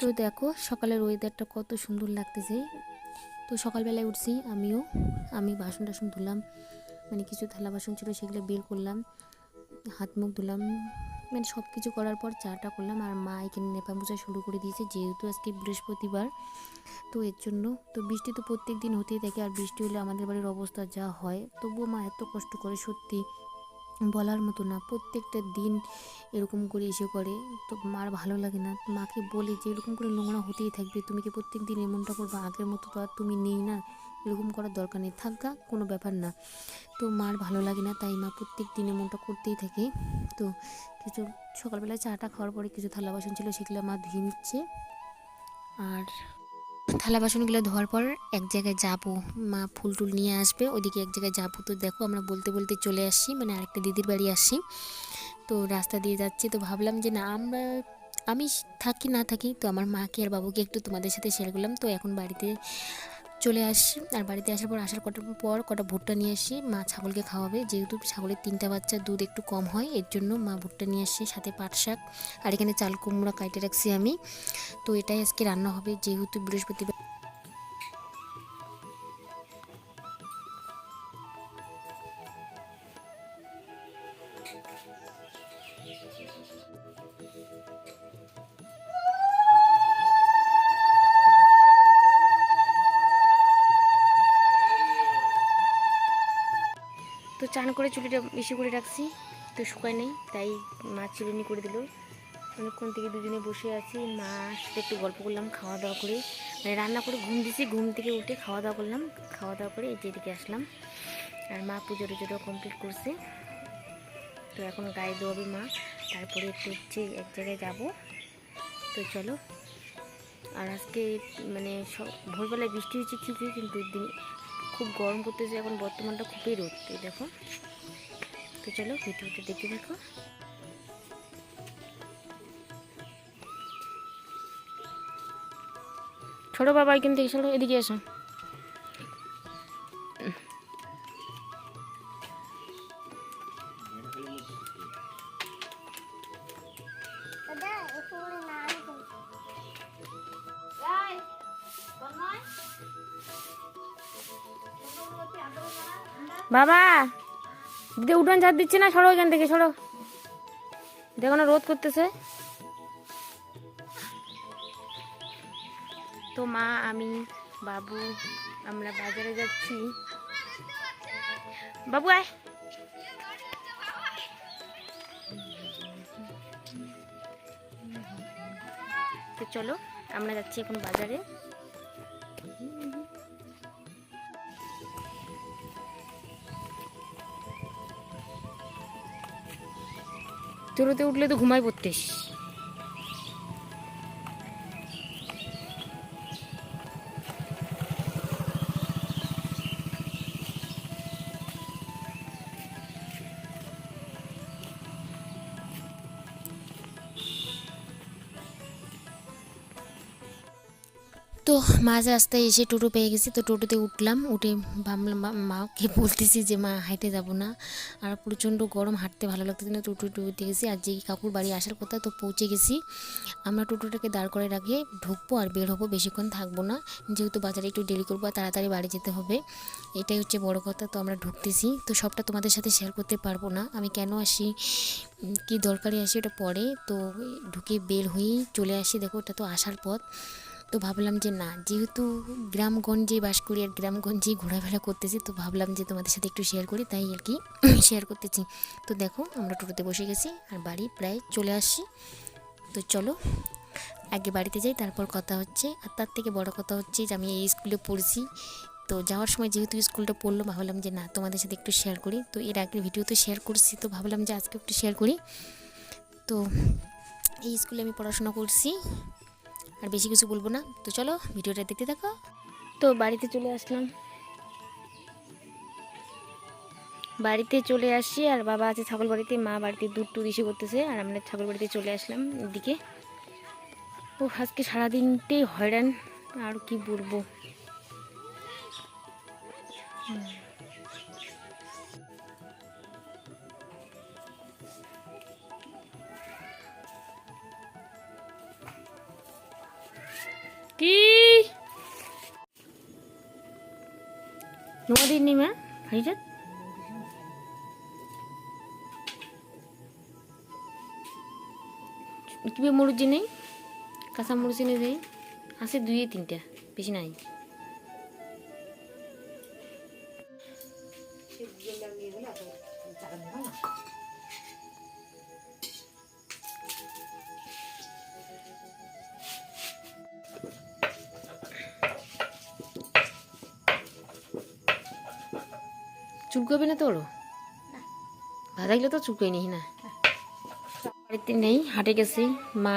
তো দেখো, সকালের ওয়েদারটা কত সুন্দর লাগতেছে। তো সকালবেলায় উঠছি, আমিও। আমি বাসন টাসন ধুলাম মানে কিছু থালা বাসন ছিল সেগুলো বের করলাম হাত মুখ ধুলাম মানে সব কিছু করার পর চাটা করলাম আর মা এখানে নেপা মোছা শুরু করে দিয়েছে, যেহেতু আজকে বৃহস্পতিবার, তো এর জন্য, তো বৃষ্টি তো প্রত্যেক দিন হতেই থাকে আর বৃষ্টি হলে আমাদের বাড়ির অবস্থা যা হয়, তবুও মা এত কষ্ট করে সত্যি বলার মতো না, প্রত্যেকটা দিন এরকম করে এসে করে, তো মার ভালো লাগে না, মাকে বলে যে এরকম করে নোংরা হতেই থাকবে, তুমি কি প্রত্যেক দিন এমনটা করবে, আগের মতো তো আর তুমি নেই না এরকম করার দরকার নেই। থাকা কোনো ব্যাপার না। তো মার ভালো লাগে না, তাই মা প্রত্যেক দিন এমনটা করতেই থাকে। তো কিছু সকালবেলায় চাটা খাওয়ার পরে কিছু থালা বাসন ছিল, সেগুলো মা ধুয়ে নিচ্ছে। আর থালা বাসনগুলো ধোয়ার পর এক জায়গায় যাব। মা ফুল টুল নিয়ে আসবে ওইদিকে এক জায়গায় যাব। তো দেখো আমরা বলতে বলতে চলে আসছি মানে আরেকটা দিদির বাড়ি আসছি। তো রাস্তা দিয়ে যাচ্ছি, তো ভাবলাম যে না, আমরা, আমি থাকি না থাকি, তো আমার মাকে আর বাবুকে একটু তোমাদের সাথে শেয়ার করলাম। তো এখন বাড়িতে চলে আসি আর বাড়িতে আসার পর, আসার কটার পর কটা ভুট্টা নিয়ে আসি। মা ছাগলকে খাওয়াবে। যেহেতু ছাগলের তিনটা বাচ্চা, দুধ একটু কম হয়, এর জন্য মা ভুট্টা নিয়ে আসছে সাথে পাট শাক। আর এখানে চাল, কুমড়া কাটে রাখছি আমি। তো এটাই আজকে রান্না হবে। যেহেতু বৃহস্পতিবার তো চান করে চুলিটা বেশি করে রাখছি। তো শুকায় নেই, তাই মা চিরুনি করে দিল। অনেকক্ষণ থেকে দুজনে বসে আছি, মা সাথে একটু গল্প করলাম খাওয়া দাওয়া করে। মানে রান্না করে ঘুম দিছি, ঘুম থেকে উঠে খাওয়া দাওয়া করলাম খাওয়া দাওয়া করে যেদিকে আসলাম। আর মা পুজো টুজোটা কমপ্লিট করছে। তো এখন গায়ে দেওয়াবে মা। তারপরে একটু হচ্ছে এক জায়গায় যাব। তো চলো। আর আজকে মানে সব ভোরবেলায় বৃষ্টি হচ্ছে ঠিকই, কিন্তু খুব গরম করতেছে, এখন বর্তমানটা খুবই রোদ এই দেখো। তো চলো, ভিডিওটা দেখে দেখো ছোট বাবাই কিন্তু থেকে এদিকে এসো। বাবা দিদি উঠান ঝাড় দিচ্ছে না? সরো এখান থেকে, সরো। দেখো না, রোদ করতেছে। তো মা, আমি, বাবু, আমরা বাজারে যাচ্ছি। বাবু, আয়। তো চলো, আমরা যাচ্ছি এখন বাজারে। তোরতে উঠলে তো ঘুমাই পড়তিস তো মাঝ রাস্তায় এসে টোটো পেয়ে গেছি, তো টোটোতে উঠলাম, উঠে ভাবলাম মাকে বলতেছি যে, মা হাঁটে যাব না। আর প্রচণ্ড গরম, হাঁটতে ভালো লাগতেছে না টোটো উঠে গেছি। আর যে কাকুর বাড়ি আসার কথা, তো পৌঁছে গেছি। আমরা টোটোটাকে দাঁড় করে রাখে, ঢুকবো আর বের হব, বেশিক্ষণ থাকব না। যেহেতু বাজারে একটু দেরি করব, আর তাড়াতাড়ি বাড়ি যেতে হবে। এটাই হচ্ছে বড় কথা, তো আমরা ঢুকতেছি। তো সবটা তোমাদের সাথে শেয়ার করতে পারব না। আমি কেন আসি কি দরকারি আসি, ওটা পরে। তো ঢুকে বের হয়েই চলে আসি। দেখো, ওটা তো আসার পথ। তো ভাবলাম যে না, যেহেতু গ্রামগঞ্জে বাস করি আর গ্রামগঞ্জেই ঘোরাফেরা করতেছি, তো ভাবলাম যে তোমাদের সাথে একটু শেয়ার করি, তাই আর কি শেয়ার করতেছি। তো দেখো, আমরা টোটোতে বসে গেছি আর বাড়ি প্রায় চলে আসছি। তো চলো, আগে বাড়িতে যাই, তারপর কথা হচ্ছে। আর তার থেকে বড় কথা হচ্ছে যে আমি এই স্কুলে পড়ছি। তো যাওয়ার সময় যেহেতু স্কুলটা পড়ল ভাবলাম যে না, তোমাদের সাথে একটু শেয়ার করি। তো এর আগের ভিডিও তো শেয়ার করছি, তো ভাবলাম যে আজকে একটু শেয়ার করি। তো এই স্কুলে আমি পড়াশোনা করছি। আর বেশি কিছু বলব না। তো চলো, ভিডিওটা দেখতে থাকো। তো বাড়িতে চলে আসলাম। বাড়িতে চলে আসছি আর বাবা আছে ছাগল বাড়িতে, মা বাড়িতে দুধ টুধ ইসে করতেছে আর আমরা ছাগল বাড়িতে চলে আসলাম এদিকে। ও, আজকে সারাদিনটাই হয়রান, আর কি বলব। কি? নদীর নিমা কি কীভাবে মরুজি নেই? কাঁচা মরুচি নেই আছে দুই তিনটা, বেশি নাই। চুলকাবে না তোর? ভাজা গেলে তো চুলকাই নি না। বাড়িতে নেই, হাটে গেছি। মা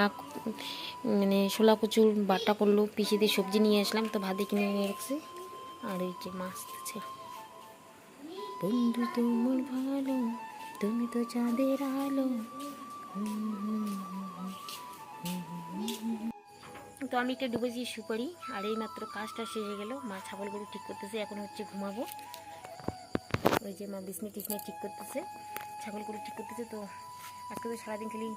মানে শোলা কচুর বাটা করল, পিসে দিয়ে সবজি নিয়ে আসলাম, তো ভাতে কিনে নিয়ে রাখছি। আর এই যে মাছ আছে বন্ধু তোমার ভালো, তুমি তো চাঁদের আলো। তো আমি একটা ডুবেছি সুপারি আর এই মাত্র কাজটা শেষে গেল। মা ছাগলগুলো ঠিক করতেছে, এখন হচ্ছে ঘুমাবো। ওই যে মা বিছনি টিসনি ঠিক করতেছে ছাগলগুলো ঠিক করতেছে, তো আজকে তো সারাদিন খালি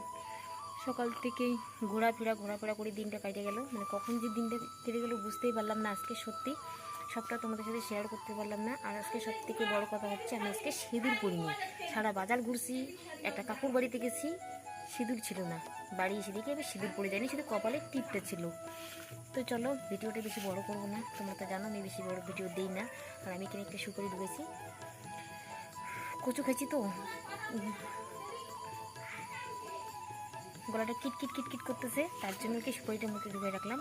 সকাল থেকেই ঘোরাফেরা ঘোরাফেরা করে দিনটা কেটে গেল। মানে কখন যে দিনটা কেটে গেল বুঝতেই পারলাম না আজকে সত্যি। সবটা তোমাদের সাথে শেয়ার করতে পারলাম না। আর আজকে সব থেকে বড় কথা হচ্ছে, আমি আজকে সিঁদুর পরিনি। সারা বাজার ঘুরছি, একটা কাকুর বাড়িতে গেছি, সিঁদুর ছিল না। বাড়ি এসে দেখি আমি সিঁদুর পরে যাইনি শুধু কপালে টিপটা ছিল। তো চলো, ভিডিওটা বেশি বড় করব না। তোমরা তো জানো, আমি বেশি বড় ভিডিও দিই না। আর আমি এখানে একটা সুপারি ঢুকেছি। কচু খাইছি তো। গলাটা কিট কিট কিট কিট করতেছে, তার জন্য কি সুপারিটা মুখে ঢুকে রাখলাম?